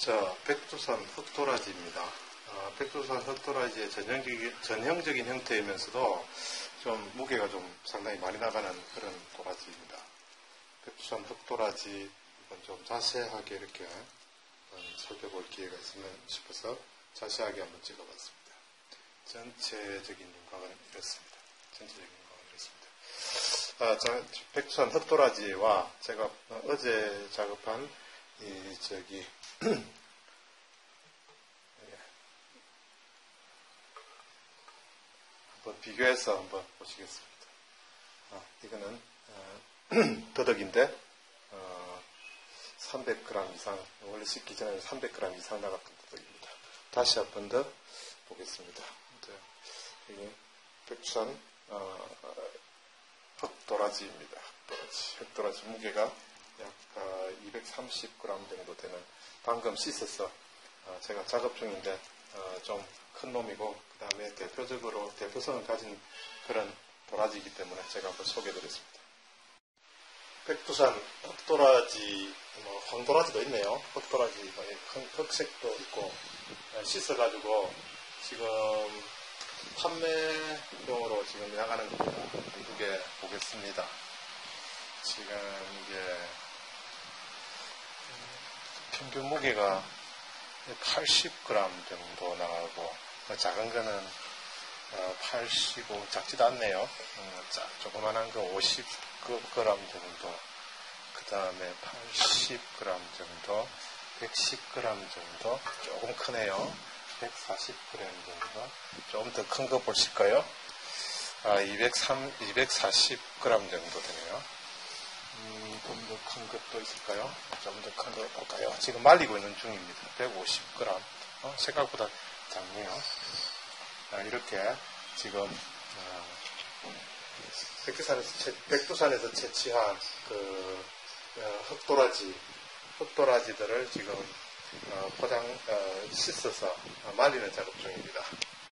자, 백두산 흑도라지입니다. 아, 백두산 흑도라지의 전형적인, 전형적인 형태이면서도 좀 무게가 좀 상당히 많이 나가는 그런 도라지입니다. 백두산 흑도라지 좀 자세하게 이렇게 살펴볼 기회가 있으면 싶어서 자세하게 한번 찍어봤습니다. 전체적인 윤곽은 이렇습니다. 전체적인 윤곽은 이렇습니다. 아, 자, 백두산 흑도라지와 제가 어제 작업한 이 저기 예. 한번 비교해서 한번 보시겠습니다. 아, 이거는 어, 더덕인데 어, 300g 이상 원래 씻기 전에 300g 이상 나갔던 더덕입니다. 다시 한 번 더 보겠습니다. 이게 백두산 어, 흑도라지입니다. 흑도라지, 흑도라지 무게가 약 230g 정도 되는 방금 씻어서 어, 제가 작업 중인데 어, 좀큰 놈이고 그 다음에 대표적으로 대표성을 가진 그런 도라지이기 때문에 제가 한번 소개해드렸습니다. 백두산 흑도라지, 뭐 황도라지도 있네요. 흑도라지, 뭐 흑색도 있고 씻어가지고 지금 판매용으로 지금 나가는 겁니다. 이게 보겠습니다. 지금 이게 평균 무게가 80g 정도 나가고 작은 거는 85 작지도 않네요. 조그만한 거 50g 정도 그 다음에 80g 정도 110g 정도 조금 크네요. 140g 정도 좀 더 큰 거 보실까요? 아, 203, 240g 정도 되네요. 음, 좀더 큰 것도 있을까요? 좀더큰 거 볼까요? 지금 말리고 있는 중입니다. 150g. 어, 생각보다 작네요. 아, 이렇게 지금 어, 백두산에서, 채, 백두산에서 채취한 그 어, 흑도라지, 흑도라지들을 지금 어, 포장 어, 씻어서 말리는 작업 중입니다.